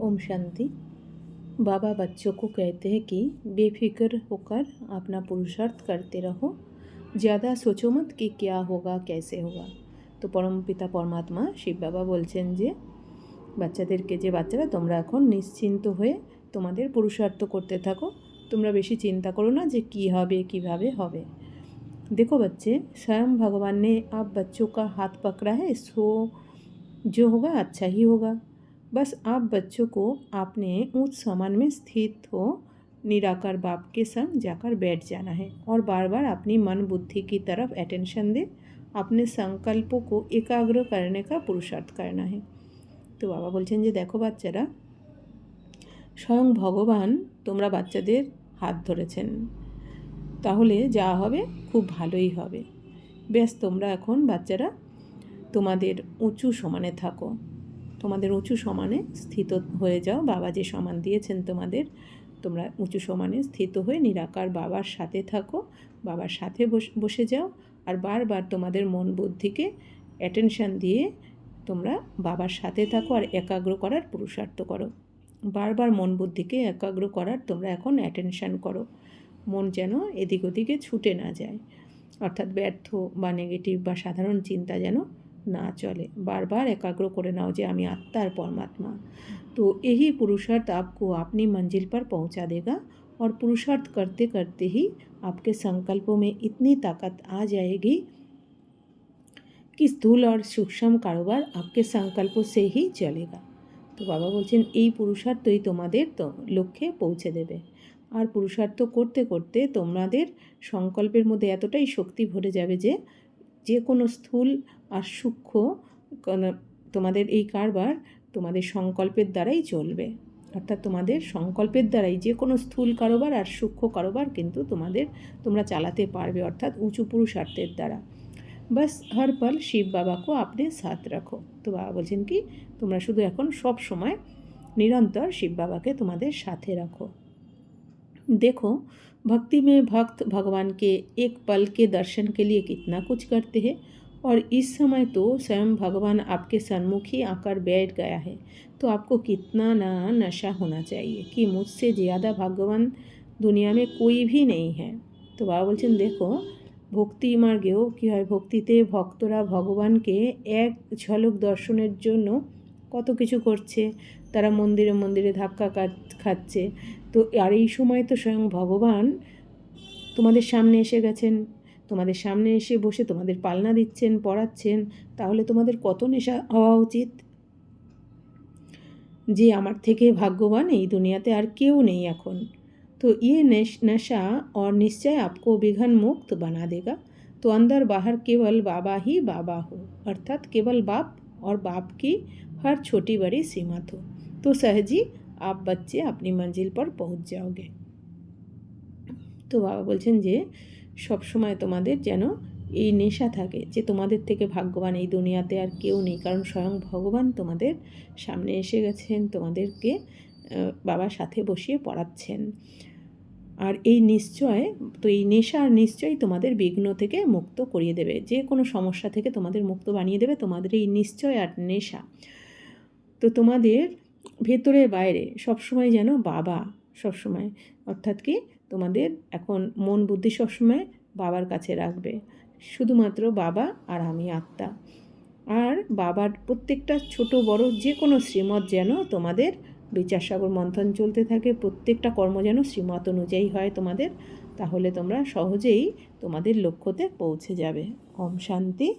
ओम शांति बाबा बच्चों को कहते हैं कि बेफिक्र होकर अपना पुरुषार्थ करते रहो ज़्यादा सोचो मत कि क्या होगा कैसे होगा তো পরম পিতা পরমাত্মা শিব বাবা বলছেন যে বাচ্চাদেরকে যে বাচ্চারা তোমরা এখন নিশ্চিন্ত হয়ে তোমাদের পুরুষার্থ করতে থাকো তোমরা বেশি চিন্তা করো না যে কি হবে কিভাবে হবে देखो बच्चे स्वयं भगवान ने आप बच्चों का हाथ पकड़ा है सो जो होगा अच्छा ही होगा बस आप बच्चों को आपने ऊंच सामान में स्थित हो निराकार बाप के संग जाकर बैठ जाना है और बार बार अपनी मन बुद्धि की तरफ अटेंशन दे अपने संकल्पों को एकाग्र करने का पुरुषार्थ करना है তো বাবা বলছেন যে দেখো বাচ্চারা স্বয়ং ভগবান তোমরা বাচ্চাদের হাত ধরেছেন তাহলে যা হবে খুব ভালোই হবে ব্যাস তোমরা এখন বাচ্চারা তোমাদের উঁচু সমানে থাকো তোমাদের উঁচু সমানে স্থিত হয়ে যাও। বাবা যে সমান দিয়েছেন তোমাদের, তোমরা উঁচু সমানে স্থিত হয়ে নিরাকার বাবার সাথে থাকো, বাবার সাথে বসে যাও। আর বারবার তোমাদের মন বুদ্ধিকে অ্যাটেনশান দিয়ে তোমরা বাবার সাথে থাকো আর একাগ্র করার পুরুষার্থ করো। বারবার মন বুদ্ধিকে একাগ্র করার তোমরা এখন অ্যাটেনশান করো। মন যেন এদিক ওদিকে ছুটে না যায়। অর্থাৎ ব্যর্থ বা নেগেটিভ বা সাধারণ চিন্তা যেন না চলে বারবার একাগ্র করে নাও যে আমি আত্মার परमात्मा तो यही पुरुषार्थ आपको अपनी मंजिल पर पहुंचा देगा और पुरुषार्थ करते करते ही आपके संकल्पों में इतनी ताकत आ जाएगी कि স্থূল और सूक्ष्म कारोबार आपके संकल्पों से ही चलेगा তো বাবা বলছেন এই পুরুষার্থই তোমাদের তো লক্ষ্যে পৌঁছে দেবে আর পুরুষার্থ করতে করতে তোমাদের সংকল্পের মধ্যে এতটাই শক্তি ভরে যাবে যে যে কোনো স্থূল আর সূক্ষ্ম তোমাদের এই কারবার তোমাদের সংকল্পের দ্বারাই চলবে। অর্থাৎ তোমাদের সংকল্পের দ্বারাই যে কোনো স্থূল কারোবার আর সূক্ষ্ম কারোবার কিন্তু তোমাদের তোমরা চালাতে পারবে, অর্থাৎ উঁচু পুরুষার্থের দ্বারা। বাস হর পল শিব বাবাকে আপনি সাথ রাখো। তো বাবা বলছেন কি, তোমরা শুধু এখন সব সময় নিরন্তর শিব বাবাকে তোমাদের সাথে রাখো। देखो भक्ति में भक्त भगवान के एक पल के दर्शन के लिए कितना कुछ करते हैं और इस समय तो स्वयं भगवान आपके सन्मुख ही आकर बैठ गया है तो आपको कितना ना नशा होना चाहिए कि मुझसे ज़्यादा भाग्यवान दुनिया में कोई भी नहीं है তো বাবা বলছেন দেখো ভক্তি মার্গেও কী হয় ভক্তিতে ভক্তরা ভগবানকে এক ঝলক দর্শনের জন্য কত কিছু করছে তারা মন্দিরে মন্দিরে ধাক্কা খাচ্ছে তো আর এই সময় তো স্বয়ং ভগবান তোমাদের সামনে এসে গেছেন তোমাদের সামনে এসে বসে তোমাদের পালনা দিচ্ছেন পড়াচ্ছেন তাহলে তোমাদের কত নেশা হওয়া উচিত যে আমার থেকে ভাগ্যবান এই দুনিয়াতে আর কেউ নেই এখন तो ये नशा और निश्चय आपको विघन मुक्त बना देगा तो अंदर बाहर केवल बाबा ही बाबा हो अर्थात केवल बाप और बाप की हर छोटी बड़ी सीमत हो तो सहजी आप बच्चे अपनी मंजिल पर पहुंच जाओगे তো বাবা বলছেন যে সব সময় তোমাদের যেন এই নেশা থাকে যে তোমাদের থেকে ভাগ্যবান এই দুনিয়াতে আর কেউ নেই কারণ স্বয়ং ভগবান তোমাদের সামনে এসে গেছেন তোমাদেরকে বাবার সাথে বসিয়ে পড়াচ্ছেন আর এই নিশ্চয় তো এই নেশার নিশ্চয়ই তোমাদের বিঘ্ন থেকে মুক্ত করিয়ে দেবে যে কোনো সমস্যা থেকে তোমাদের মুক্ত বানিয়ে দেবে তোমাদের এই নিশ্চয় আর নেশা তো তোমাদের ভেতরে বাইরে সবসময় যেন বাবা সবসময়, অর্থাৎ কি তোমাদের এখন মন বুদ্ধি সবসময় বাবার কাছে রাখবে। শুধুমাত্র বাবা আর আমি আত্মা। আর বাবার প্রত্যেকটা ছোট বড় যে কোনো শ্রীমত যেন তোমাদের বিচারসাগর মন্থন চলতে থাকে, প্রত্যেকটা কর্ম যেন শ্রীমত অনুযায়ী হয় তোমাদের, তাহলে তোমরা সহজেই তোমাদের লক্ষ্যতে পৌঁছে যাবে। ওম শান্তি।